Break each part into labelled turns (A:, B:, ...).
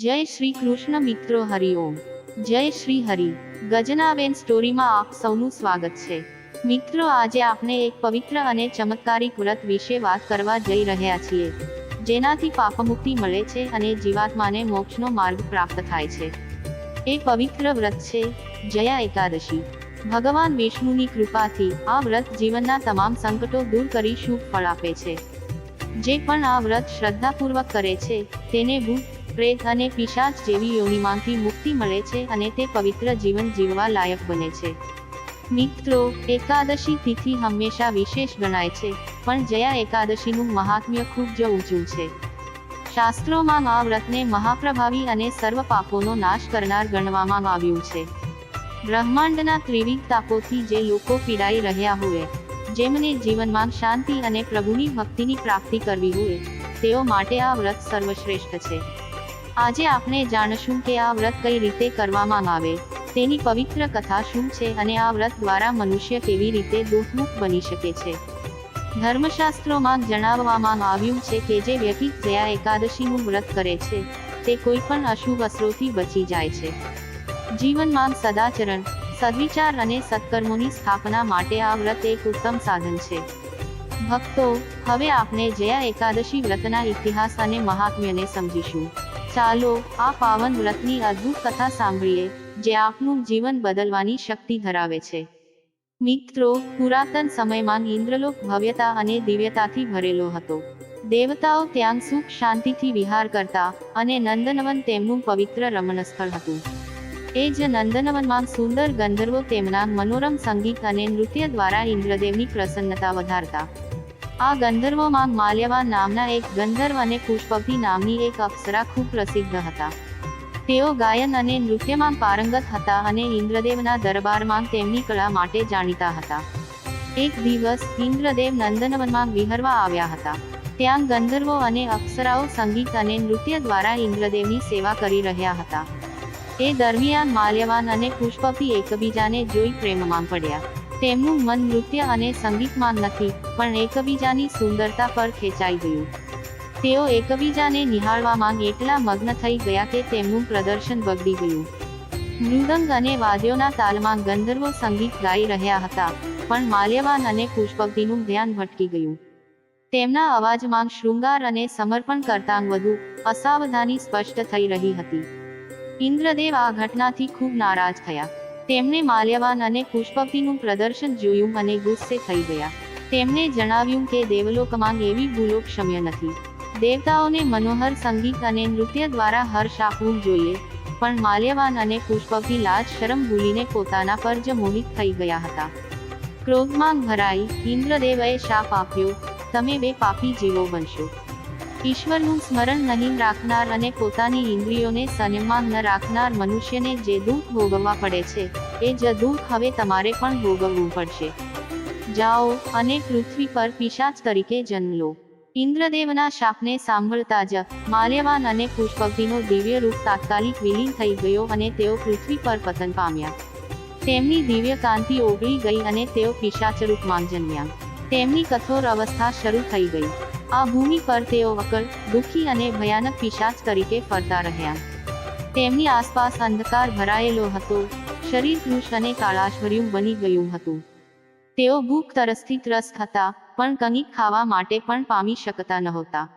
A: જય શ્રી કૃષ્ણ મિત્રો હરિઓમ જય શ્રી હરિ. ગજનાબેન સ્ટોરીમાં આપ સૌનું સ્વાગત છે. મિત્રો આજે આપણે એક પવિત્ર અને ચમત્કારિક વ્રત વિશે વાત કરવા જઈ રહ્યા છીએ. જેનાથી પાપમુક્તિ મળે છે અને જીવાત્માને મોક્ષનો માર્ગ પ્રાપ્ત થાય છે. એ પવિત્ર વ્રત છે, જયા એકાદશી. ભગવાન વિષ્ણુની કૃપાથી આ વ્રત જીવનના તમામ સંકટો દૂર કરી શુભ ફળ આપે છે. જે પણ આ વ્રત શ્રદ્ધાપૂર્વક કરે છે, તેને ભૂત પ્રેત અને પિશાચ જેવી યોનિમાંથી મુક્તિ મળે છે અને તે પવિત્ર જીવન જીવવા લાયક બને છે. મિત્રો, એકાદશી તિથિ હંમેશા વિશેષ ગણાય છે, પણ જયા એકાદશીનું મહાત્મ્ય ખૂબ જ ઊંચું છે. શાસ્ત્રોમાં આ વ્રતને મહાપ્રભાવી અને સર્વ પાપોનો નાશ કરનાર ગણવામાં આવ્યું છે. બ્રહ્માંડના ત્રિવિધ તાપોથી જે લોકો પીડાઈ રહ્યા હોય, જેમને જીવનમાં શાંતિ અને પ્રભુની ભક્તિની પ્રાપ્તિ કરવી હોય, તેઓ માટે આ વ્રત સર્વશ્રેષ્ઠ છે. આજે આપણે જાણશું કે આ વ્રત કઈ રીતે કરવામાં આવે. તેની પવિત્ર કથા શું છે અને આ વ્રત દ્વારા મનુષ્ય કેવી રીતે દુઃખમુક્ત બની શકે છે? ધર્મશાસ્ત્રોમાં જણાવવામાં આવ્યું છે કે જે વ્યક્તિ જયા એકાદશીનું વ્રત કરે છે, તે કોઈ પણ અશુભ અસરોથી બચી જાય છે. જીવનમાં સદાચરણ, સદવિચાર અને સત્કર્મોની સ્થાપના માટે આ વ્રત એક ઉત્તમ સાધન છે. ભક્તો, હવે આપણે જયા એકાદશી વ્રતના ઇતિહાસ અને મહાત્મ્યને સમજીશું. ચાલો, આ પાવન વ્રતની અદ્ભુત કથા સાંભળીએ, જે આપનું જીવન બદલવાની શક્તિ ધરાવે છે. મિત્રો, પુરાતન સમયમાં ઇન્દ્રલોક ભવ્યતા અને દિવ્યતાથી ભરેલો હતો. દેવતાઓ ત્યાં સુખ શાંતિથી વિહાર કરતા અને નંદનવન તેમનું પવિત્ર રમણસ્થળ હતું. એ જ નંદનવનમાં સુંદર ગંધર્વો તેમના મનોરમ સંગીત અને નૃત્ય દ્વારા ઇન્દ્રદેવની પ્રસન્નતા વધારતા. આ ગંધર્વમાં માલ્યવાન નામના એક ગંધર્વ અને પુષ્પભી નામની એક અપ્સરા ખૂબ પ્રસિદ્ધ હતા. તેઓ ગાયન અને નૃત્યમાં પારંગત હતા અને ઇન્દ્રદેવના દરબારમાં તેમની કળા માટે જાણીતા હતા. એક દિવસ ઇન્દ્રદેવ નંદનવનમાં વિહરવા આવ્યા હતા. ત્યાં ગંધર્વો અને અપ્સરાઓ સંગીત અને નૃત્ય દ્વારા ઇન્દ્રદેવની સેવા કરી રહ્યા હતા. એ દરમિયાન માલ્યવાન અને પુષ્પભી એકબીજાને જોઈ પ્રેમમાં પડ્યા. તેમનું મન નૃત્ય અને સંગીતમાં નથી, પણ એકબીજાની સુંદરતા પર ખેંચાઈ ગયું. તેઓ એકબીજાને નિહાળવામાં એટલા મગ્ન થઈ ગયા કે તેમનું પ્રદર્શન બગડી ગયું. મૃદંગ અને વાદ્યોના તાલમાં ગંધર્વો સંગીત ગાઈ રહ્યા હતા, પણ માલ્યવાન અને પુષ્પવતીનું ધ્યાન ભટકી ગયું. તેમના અવાજમાં શૃંગાર અને સમર્પણ કરતાં વધુ અસાવધાની સ્પષ્ટ થઈ રહી હતી. ઇન્દ્રદેવ આ ઘટનાથી ખૂબ નારાજ થયા. તેમણે માલ્યવાન અને પુષ્પવતીનું પ્રદર્શન જોયું અને ગુસ્સે થઈ ગયા. તેમણે જણાવ્યું કે દેવલોકમાં એવી ભૂલો ક્ષમ્ય નથી. દેવતાઓને મનોહર સંગીત અને નૃત્ય દ્વારા હર્ષ આપવું જોઈએ, પણ માલ્યવાન અને પુષ્પવતી લાજ શરમ ભૂલીને પોતાના પર જ મોહિત થઈ ગયા હતા. ક્રોધમાં ભરાઈ, ઇન્દ્રદેવએ શાપ આપ્યો, તમે બે પાપી જીવો બનશો. ઈશ્વરનું સ્મરણ નહીં રાખનાર અને પોતાની ઇન્દ્રિયોને સંયમમાં ન રાખનાર મનુષ્યને જે દુઃખ ભોગવવા પડે છે એ જ હવે તમારે પણ ભોગવવું પડશે. જાઓ અને પૃથ્વી પર પિશાચ તરીકે જન્મ લો. ઇન્દ્રદેવના શાપને સાંભળતા જ માલ્યવાન અને પુષ્પવતીનો દિવ્ય રૂપ તાત્કાલિક વિલીન થઈ ગયો અને તેઓ પૃથ્વી પર પતન પામ્યા. તેમની દિવ્ય કાંતિ ઓગળી ગઈ અને તેઓ પિશાચ રૂપમાં જન્મ્યા. તેમની કઠોર અવસ્થા શરૂ થઈ ગઈ. આ ભૂમિ પર તેઓ અકળ દુઃખી અને ભયાનક પિશાચ તરીકે ફરતા રહ્યા. તેમની આસપાસ અંધકાર ભરાયેલો હતો. શરીર કૃશ અને કાળાશભર્યું બની ગયું હતું. તેઓ ભૂખ તરસથી ત્રસ્ત હતા, પણ કંઈક ખાવા માટે પણ પામી શકતા નહોતા.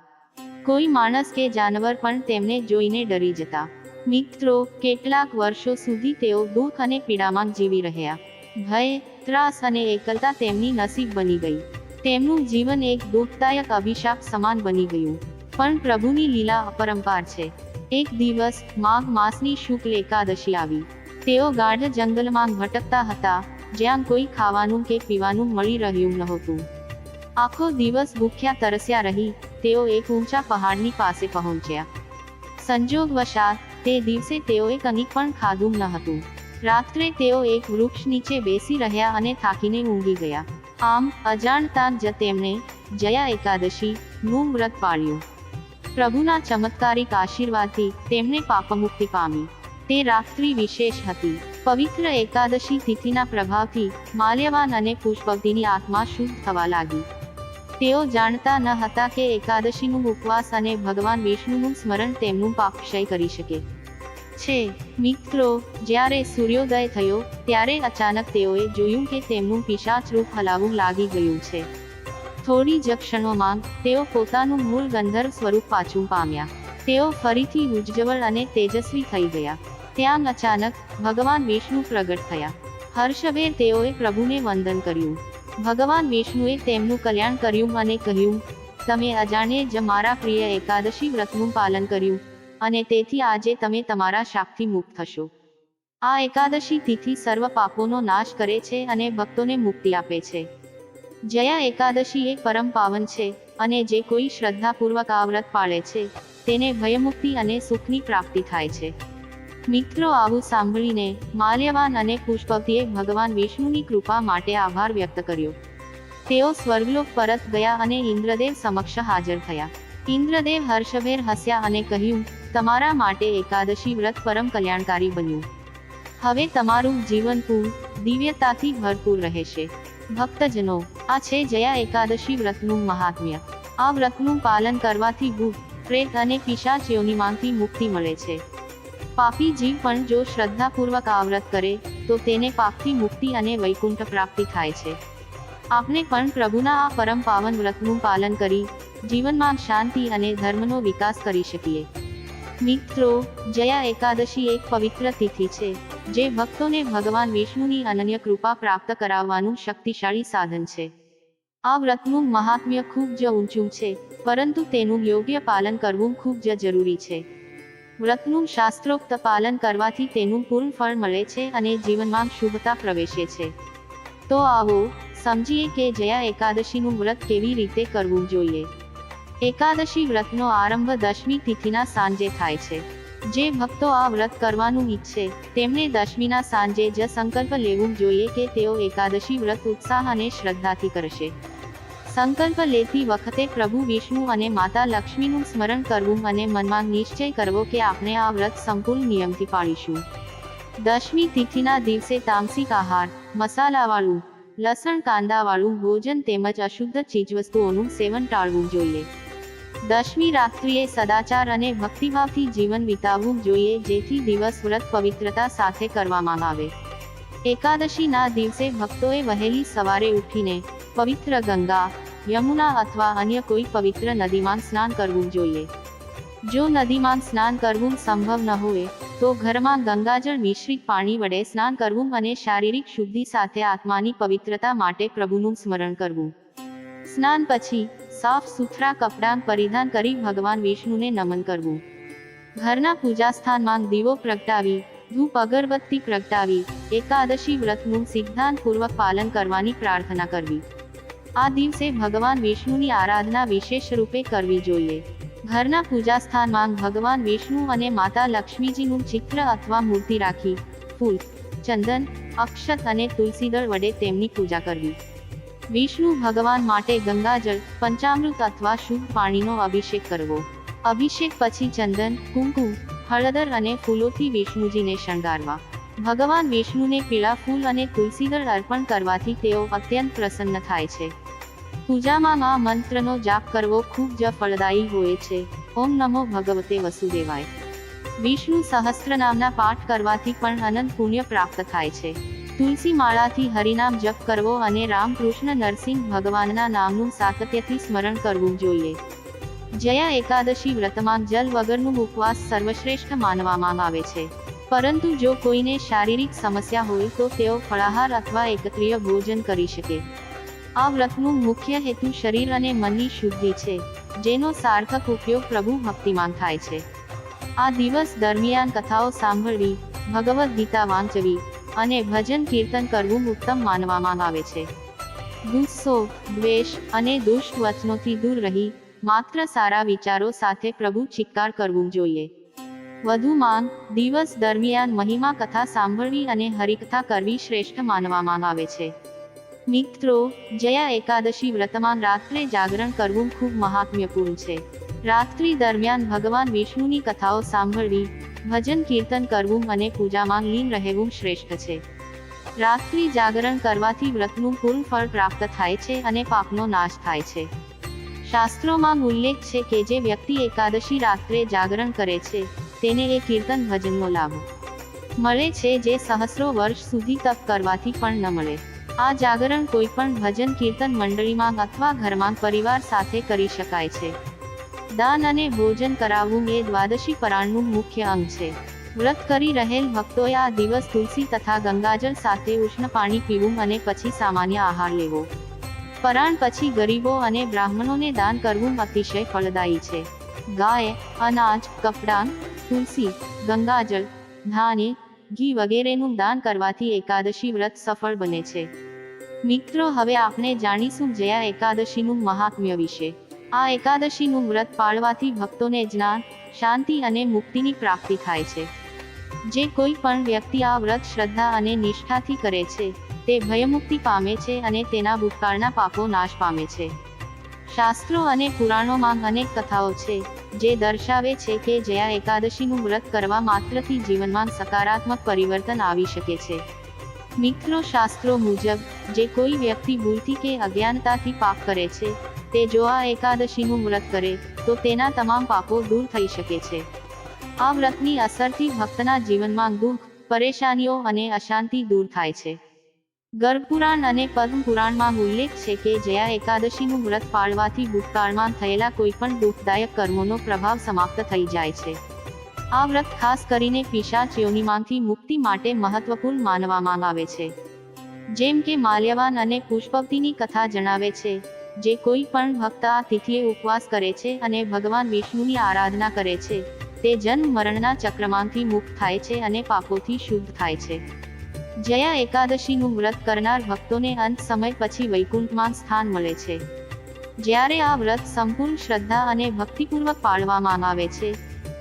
A: કોઈ માણસ કે જાનવર પણ તેમને જોઈને ડરી જતા. મિત્રો, કેટલાક વર્ષો સુધી તેઓ દુઃખ અને પીડામાં જીવી રહ્યા. ભય, ત્રાસ અને એકલતા તેમની નસીબ બની ગઈ. તેમનું જીવન એક દુઃખદાયક અભિશાપ સમાન બની ગયું. પણ પ્રભુની લીલા અપરંપાર છે. એક દિવસ, માઘ માસની શુક્લ એકાદશી આવી. તેઓ ગાઢ જંગલમાં ભટકતા હતા, જ્યાં કોઈ ખાવાનું કે પીવાનું મળી રહ્યું નહોતું. આખો દિવસ ભૂખ્યા તરસ્યા રહી, તેઓ એક ઊંચા પહાડની પાસે પહોંચ્યા. સંજોગવશાત, તે દિવસે તેઓએ કંઈક પણ ખાધું ન હતું. રાત્રે તેઓ એક વૃક્ષ નીચે બેસી રહ્યા અને થાકીને ઊંઘી ગયા. આમ, અજાણતા જ તેમણે જયા એકાદશી નું વ્રત પાળ્યું. પ્રભુના ચમત્કારિક આશીર્વાદથી તેમણે પાપમુક્તિ પામી. તે રાત્રિ વિશેષ હતી. પવિત્ર એકાદશી તિથિના પ્રભાવથી માલ્યવાન અને પુષ્પવતીની આત્મા શુદ્ધ થવા લાગી. તેઓ જાણતા ન હતા કે એકાદશીનું ઉપવાસ અને ભગવાન વિષ્ણુનું સ્મરણ તેમનું પાપ ક્ષય કરી શકે. છે, મિત્રો, જ્યારે સૂર્યોદય થયો, ત્યારે અચાનક તેઓએ જોયું કે તેમનું પિશાચરૂપ હલાવું લાગી ગયું છે. થોડી જ ક્ષણોમાં, તેઓ પોતાનું મૂળ ગંધર્વ સ્વરૂપ પાછું પામ્યા. તેઓ ફરીથી ઉજ્જવળ અને તેજસ્વી થઈ ગયા. ત્યાં અચાનક ભગવાન વિષ્ણુ પ્રગટ થયા. હર્ષભેર તેઓએ પ્રભુને વંદન કર્યું. ભગવાન વિષ્ણુએ તેમનું કલ્યાણ કર્યું અને કહ્યું, તમે અજાણ્યે જ મારા પ્રિય એકાદશી વ્રતનું પાલન કર્યું અને તેથી આજે તમે તમારા શાપથી મુક્ત થશો. આ એકાદશી તિથિ સર્વ પાપોનો નાશ કરે છે અને ભક્તોને મુક્તિ આપે છે. જયા એકાદશી એ પરમ પાવન છે અને જે કોઈ શ્રદ્ધાપૂર્વક આ વ્રત પાળે છે, તેને ભયમુક્તિ અને સુખની પ્રાપ્તિ થાય છે. મિત્રો આવું સાંભળીને માલ્યવાન અને પુષ્પવતીએ ભગવાન વિષ્ણુની કૃપા માટે આભાર વ્યક્ત કર્યો. તેઓ સ્વર્ગલોક પરત ગયા અને ઇન્દ્રદેવ સમક્ષ હાજર થયા. ઇન્દ્રદેવ હર્ષભેર હસ્યા અને કહ્યું, તમારા માટે એકાદશી વ્રત પરમ કલ્યાણકારી બન્યું. હવે તમારું જીવન પૂર્ણ દિવ્યતાથી ભરપૂર રહેશે. ભક્તજનો, આ છે જયા એકાદશી વ્રતનું મહાત્મ્ય. આ વ્રતનું પાલન કરવાથી ભૂત પ્રેત અને પિશાચીઓની માંથી મુક્તિ મળે છે. પાપી જીવ પણ જો શ્રદ્ધાપૂર્વક આ વ્રત કરે, તો તેને પાપથી મુક્તિ અને વૈકુંઠ પ્રાપ્તિ થાય છે. આપણે પણ પ્રભુના આ પરમ પાવન વ્રતનું પાલન કરી, જીવનમાં શાંતિ અને ધર્મનો વિકાસ કરી શકીએ. મિત્રો, જયા એકાદશી એક પવિત્ર તિથિ છે, જે ભક્તોને ભગવાન વિષ્ણુની અનન્ય કૃપા પ્રાપ્ત કરાવવાનું શક્તિશાળી સાધન છે. આ વ્રતનું મહાત્મ્ય ખૂબ જ ઊંચું છે, પરંતુ તેનું યોગ્ય પાલન કરવું ખૂબ જ જરૂરી છે. વ્રતનું શાસ્ત્રોક્ત પાલન કરવાથી તેનું પૂર્ણ ફળ મળે છે અને જીવનમાં શુભતા પ્રવેશે છે. તો આવો, સમજીએ કે જયા એકાદશીનું વ્રત કેવી રીતે કરવું જોઈએ. એકાદશી વ્રતનો આરંભ દશમી તિથિના સાંજે થાય છે. જે ભક્તો આ વ્રત કરવાનું ઈચ્છે, તેમણે દશમીના સાંજે જ સંકલ્પ લેવું જોઈએ કે તેઓ એકાદશી વ્રત ઉત્સાહ અને શ્રદ્ધાથી કરશે. સંકલ્પ લેતી વખતે પ્રભુ વિષ્ણુ અને માતા લક્ષ્મીનું સ્મરણ કરવું અને મનમાં નિશ્ચય કરવો કે આપણે આ વ્રત સંપૂર્ણ નિયમથી પાળીશું. દશમી તિથિના દિવસે તામસિક આહાર, મસાલાવાળું, લસણ કાંદાવાળું ભોજન તેમજ અશુદ્ધ ચીજવસ્તુઓનું સેવન ટાળવું જોઈએ. દશમી રાત્રિએ સદાચાર અને ભક્તિભાવથી જીવન વિતાવવું જોઈએ જેથી દિવસ વ્રત પવિત્રતા સાથે કરવામાં આવે. એકાદશીના દિવસે ભક્તોએ વહેલી સવારે ઉઠીને પવિત્ર ગંગા યમુના અથવા અન્ય કોઈ પવિત્ર નદીમાં સ્નાન કરવું જોઈએ જો નદીમાં સ્નાન કરવું સંભવ ન હોય તો ઘરમાં ગંગાજળ મિશ્રિત પાણી વડે સ્નાન કરવું અને શારીરિક શુદ્ધિ સાથે આત્માની પવિત્રતા માટે પ્રભુનું સ્મરણ કરવું સ્નાન પછી સાફ સુથરા કપડાં પરિધાન કરી ભગવાન વિષ્ણુને નમન કરવું ઘરના પૂજાસ્થાનમાં દીવો પ્રગટાવી ધૂપ અગરબત્તી પ્રગટાવી એકાદશી વ્રતનું સિદ્ધાંતપૂર્વક પાલન કરવાની પ્રાર્થના કરવી આ દિવસે ભગવાન વિષ્ણુની આરાધના વિશેષ રૂપે કરવી જોઈએ. ઘરના પૂજાસ્થાનમાં ભગવાન વિષ્ણુ અને માતા લક્ષ્મીજીનું ચિત્ર અથવા મૂર્તિ રાખી, ફૂલ, ચંદન, અક્ષત અને તુલસીદળ વડે તેમની પૂજા કરવી. વિષ્ણુ ભગવાન માટે ગંગાજળ, પંચામૃત અથવા શુદ્ધ પાણીનો અભિષેક કરવો. અભિષેક પછી ચંદન, કુંકુ, હળદર અને ફૂલોથી વિષ્ણુજીને શણગારવા. ભગવાન વિષ્ણુને પીળા ફૂલ અને તુલસીદળ અર્પણ કરવાથી તેઓ અત્યંત પ્રસન્ન થાય છે. પૂજામાં મા મંત્રનો જાપ કરવો ખૂબ જ ફળદાયી હોય છે. ઓમ નમો ભગવતે વસુદેવાય. વિષ્ણુ સહસ્ત્ર નામના પાઠ કરવાથી પણ અનંત પુણ્ય પ્રાપ્ત થાય છે. તુલસી માળાથી હરિનામ જપ કરવો અને રામકૃષ્ણ નરસિંહ ભગવાનના નામનું સાતત્યથી સ્મરણ કરવું જોઈએ. જયા એકાદશી વ્રતમાં જલ વગરનું ઉપવાસ સર્વશ્રેષ્ઠ માનવામાં આવે છે. પરંતુ જો કોઈને શારીરિક સમસ્યા હોય તો તેઓ ફળાહાર અથવા એકત્રીય ભોજન કરી શકે. આ વ્રતનું મુખ્ય હેતુ શરીર અને મનની શુદ્ધિ છે, જેનો સાર્થક ઉપયોગ પ્રભુ ભક્તિમાં થાય છે. આ દિવસ દરમિયાન કથાઓ સાંભળવી, ભગવદ્ ગીતા વાંચવી અને ભજન કીર્તન કરવું ઉત્તમ માનવામાં આવે છે. ગુસ્સો, દ્વેષ અને દુષ્ટ વચનોથી દૂર રહી, માત્ર સારા વિચારો સાથે પ્રભુ ચિત્કાર કરવું જોઈએ. વધુમાં દિવસ દરમિયાન મહિમા કથા સાંભળવી અને હરિકથા કરવી શ્રેષ્ઠ માનવામાં આવે છે. મિત્રો, જયા એકાદશી વ્રતમાં રાત્રે જાગરણ કરવું ખૂબ મહાત્મ્યપૂર્ણ છે. રાત્રિ દરમિયાન ભગવાન વિષ્ણુની કથાઓ સાંભળવી, ભજન કીર્તન કરવું અને પૂજામાં લીન રહેવું શ્રેષ્ઠ છે. રાત્રિ જાગરણ કરવાથી વ્રતનું પૂર્ણ ફળ પ્રાપ્ત થાય છે અને પાપનો નાશ થાય છે. શાસ્ત્રોમાં ઉલ્લેખ છે કે જે વ્યક્તિ એકાદશી રાત્રે જાગરણ કરે છે, તેને એ કીર્તન ભજનનો લાભ મળે છે જે સહસ્રો વર્ષ સુધી તપ કરવાથી પણ ન મળે. આ જાગરણ કોઈ પણ ભજન કીર્તન મંડળીમાં અથવા ઘરમાં પરિવાર સાથે કરી શકાય છે. દાન અને ભોજન કરાવવું એ દ્વાદશી પરાણનું મુખ્ય અંગ છે. વ્રત કરી રહેલ ભક્તોએ આ દિવસ તુલસી તથા ગંગાજળ સાથે ઉષ્ણ પાણી પીવું અને પછી સામાન્ય આહાર લેવો. પરાણ પછી ગરીબો અને બ્રાહ્મણોને દાન કરવું અતિશય ફળદાયી છે. ગાય, અનાજ, કપડાં, તુલસી, ગંગાજળ, ધાન્ય ઘી વગેરેનું દાન કરવાથી એકાદશી વ્રત સફળ બને છે. મિત્રો, હવે આપણે જાણીશું જયા એકાદશીનું મહાત્મ્ય વિશે. આ એકાદશીનું વ્રત પાળવાથી ભક્તોને જ્ઞાન, શાંતિ અને મુક્તિની પ્રાપ્તિ થાય છે. જે કોઈ પણ વ્યક્તિ આ વ્રત શ્રદ્ધા અને નિષ્ઠાથી કરે છે, તે ભયમુક્તિ પામે છે અને તેના ભૂતકાળના પાપો નાશ પામે છે. શાસ્ત્રો અને પુરાણોમાં અનેક કથાઓ છે. જે દર્શાવે છે કે જયા એકાદશીનું વ્રત કરવા માત્રથી જીવનમાં સકારાત્મક પરિવર્તન આવી શકે છે. મિત્રો, શાસ્ત્રો મુજબ, જે કોઈ વ્યક્તિ ભૂલથી કે અજ્ઞાનતાથી પાપ કરે છે, તે જો આ એકાદશીનું વ્રત કરે, તો તેના તમામ પાપો દૂર થઈ શકે છે. આ વ્રતની અસરથી ભક્તના જીવનમાં દુઃખ, પરેશાનીઓ અને અશાંતિ દૂર થાય છે. ગર્ભપુરાણ અને પદ્મ પુરાણમાં ઉલ્લેખ છે કે જયા એકાદશીનું વ્રત પાળવાથી ભૂતકાળમાં થયેલા કોઈપણ દુઃખદાયક કર્મોનો પ્રભાવ સમાપ્ત થઈ જાય છે. આ વ્રત ખાસ કરીને પિશાચ યોનિમાંથી મુક્તિ માટે મહત્વપૂર્ણ માનવામાં આવે છે. જેમ કે માલ્યવાન અને પુષ્પવતીની કથા જણાવે છે, જે કોઈ પણ ભક્ત આ તિથિએ ઉપવાસ કરે છે અને ભગવાન વિષ્ણુની આરાધના કરે છે, તે જન્મ મરણના ચક્રમાંથી મુક્ત થાય છે અને પાપોથી શુદ્ધ થાય છે. જયા એકાદશીનું વ્રત કરનાર ભક્તોને અંત સમય પછી વૈકુંઠમાં સ્થાન મળે છે. જ્યારે આ વ્રત સંપૂર્ણ શ્રદ્ધા અને ભક્તિપૂર્વક પાળવામાં આવે છે,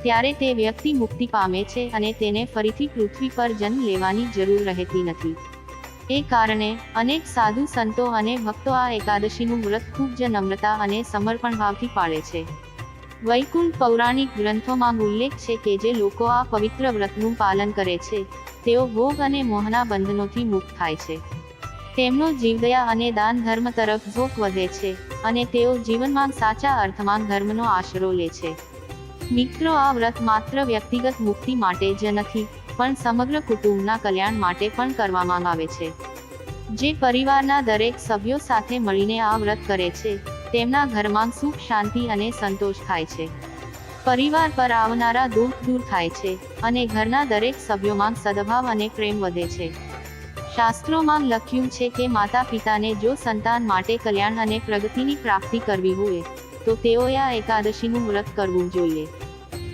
A: ત્યારે તે વ્યક્તિ મુક્તિ પામે છે અને તેને ફરીથી પૃથ્વી પર જન્મ લેવાની જરૂર રહેતી નથી. એ કારણે અનેક સાધુ સંતો અને ભક્તો આ એકાદશીનું વ્રત ખૂબ જ નમ્રતા અને સમર્પણ ભાવથી પાળે છે. વૈકુંઠ પૌરાણિક ગ્રંથોમાં ઉલ્લેખ છે કે જે લોકો આ પવિત્ર વ્રતનું પાલન કરે છે તેઓ ભોગ અને મોહના બંધનોથી મુક્ત થાય છે. તેમનો જીવદયા અને દાન ધર્મ તરફ ઝોક વધે છે અને તેઓ જીવનમાં સાચા અર્થમાં ધર્મનો આશરો લે છે. મિત્રો, આ વ્રત માત્ર વ્યક્તિગત મુક્તિ માટે જ નથી, પણ સમગ્ર કુટુંબના કલ્યાણ માટે પણ કરવામાં આવે છે. જે પરિવારના દરેક સભ્યો સાથે મળીને આ વ્રત કરે છે, તેમના ઘરમાં સુખ, શાંતિ અને સંતોષ થાય છે. પરિવાર પર આવનારા દુઃખ દૂર થાય છે અને ઘરના દરેક સભ્યોમાં સદભાવ અને પ્રેમ વધે છે. શાસ્ત્રોમાં લખ્યું છે કે માતા પિતાને જો સંતાન માટે કલ્યાણ અને પ્રગતિની પ્રાપ્તિ કરવી હોય, તો તેઓએ આ એકાદશીનું વ્રત કરવું જોઈએ.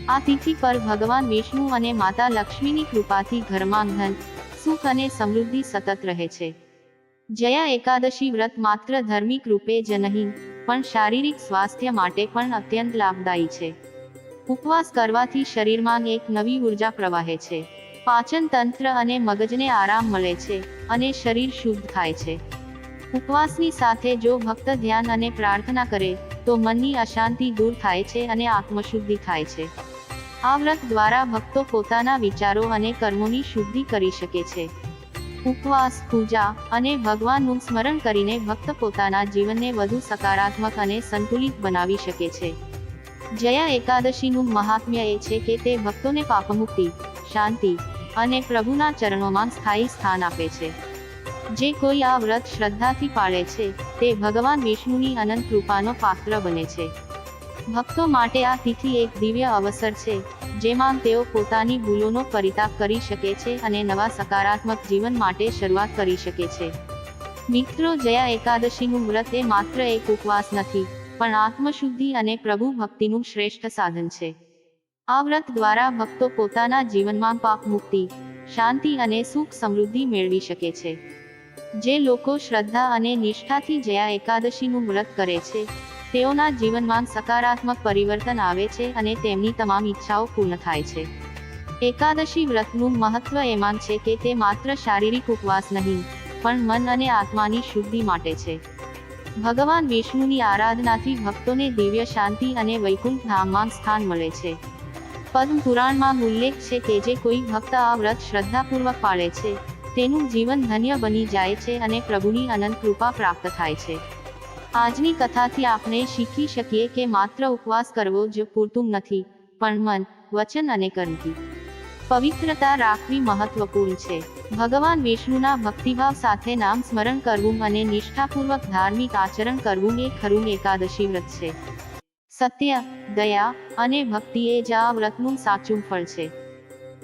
A: આ તિથિ પર ભગવાન વિષ્ણુ અને માતા લક્ષ્મીની કૃપાથી ઘરમાં ધન, સુખ અને સમૃદ્ધિ સતત રહે છે. જયા એકાદશી વ્રત માત્ર ધાર્મિક રૂપે જ નહીં, પણ શારીરિક સ્વાસ્થ્ય માટે પણ અત્યંત લાભદાયી છે. ઉપવાસ કરવાથી શરીરમાં એક નવી ઊર્જા પ્રવાહે છે. પાચન તંત્ર અને મગજને આરામ મળે છે અને શરીર શુદ્ધ થાય છે. ઉપવાસની સાથે જો ભક્ત ધ્યાન અને પ્રાર્થના કરે, તો મનની અશાંતિ દૂર થાય છે અને આત્મશુદ્ધિ થાય છે. આ વ્રત દ્વારા ભક્તો પોતાના વિચારો અને કર્મોની શુદ્ધિ કરી શકે છે. ઉપવાસ, પૂજા અને ભગવાનનું સ્મરણ કરીને ભક્ત પોતાના જીવનને વધુ સકારાત્મક અને સંતુલિત બનાવી શકે છે. જયા એકાદશીનું મહાત્મ્ય એ છે કે તે ભક્તોને પાપમુક્તિ, શાંતિ અને પ્રભુના ચરણોમાં સ્થાયી સ્થાન આપે છે. જે કોઈ આ વ્રત શ્રદ્ધાથી પાળે છે, તે ભગવાન વિષ્ણુની અનંત કૃપાનો પાત્ર બને છે. ભક્તો માટે આ તિથિ એક દિવ્ય અવસર છે, જેમાં તેઓ પોતાની ભૂલોનો પરિતાપ કરી શકે છે અને નવા સકારાત્મક જીવન માટે શરૂઆત કરી શકે છે. મિત્રો, જયા એકાદશીનું વ્રત એ માત્ર એક ઉપવાસ નથી પણ આત્મશુદ્ધિ અને પ્રભુ ભક્તિનું શ્રેષ્ઠ સાધન છે. આ વ્રત દ્વારા ભક્તો પોતાના જીવનમાં પાપ મુક્તિ, શાંતિ અને સુખ સમૃદ્ધિ મેળવી શકે છે. જે લોકો શ્રદ્ધા અને નિષ્ઠાથી જયા એકાદશીનું વ્રત કરે છે, તેઓના જીવનમાં સકારાત્મક પરિવર્તન આવે છે અને તેમની તમામ ઈચ્છાઓ પૂર્ણ થાય છે. એકાદશી વ્રતનું મહત્વ એમાં છે કે તે માત્ર શારીરિક ઉપવાસ નહીં, પણ મન અને આત્માની શુદ્ધિ માટે છે. ભગવાન વિષ્ણુની આરાધનાથી ભક્તોને દિવ્ય શાંતિ અને વૈકુંઠ ધામમાં સ્થાન મળે છે. પદ્મ પુરાણમાં ઉલ્લેખ છે કે જે કોઈ ભક્ત આ વ્રત શ્રદ્ધાપૂર્વક પાળે છે, તેનું જીવન ધન્ય બની જાય છે અને પ્રભુની અનંત કૃપા પ્રાપ્ત થાય છે. આજની કથાથી આપણે શીખી શકીએ કે માત્ર ઉપવાસ કરવો જ પૂરતું નથી, પણ મન, વચન અને કર્મથી. પવિત્રતા રાખવી મહત્વપૂર્ણ છે. ભગવાન વિષ્ણુના ભક્તિભાવ સાથે નામ સ્મરણ કરવું અને નિષ્ઠાપૂર્વક ધાર્મિક આચરણ કરવું એ ખરું એકાદશી વ્રત છે. સત્ય, દયા અને ભક્તિ એ જ આ વ્રતનું સાચું ફળ છે.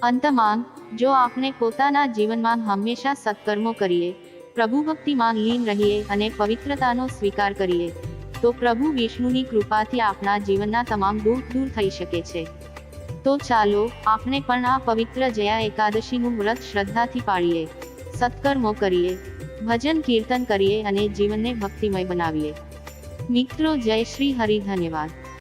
A: અંતમાં, જો આપણે પોતાના જીવનમાં હંમેશા સત્કર્મો કરીએ, પ્રભુ ભક્તિમાં લીન રહીએ અને પવિત્રતાનો સ્વીકાર કરીએ, તો પ્રભુ વિષ્ણુની કૃપાથી આપણા જીવનના તમામ દુઃખ દૂર થઈ શકે છે. તો ચાલો, આપણે પણ આ પવિત્ર જયા એકાદશીનું વ્રત શ્રદ્ધાથી પાળીએ. સત્કર્મો કરીએ. ભજન કીર્તન કરીએ અને જીવનને ભક્તિમય બનાવીએ. મિત્રો, જય શ્રી હરિ, ધન્યવાદ.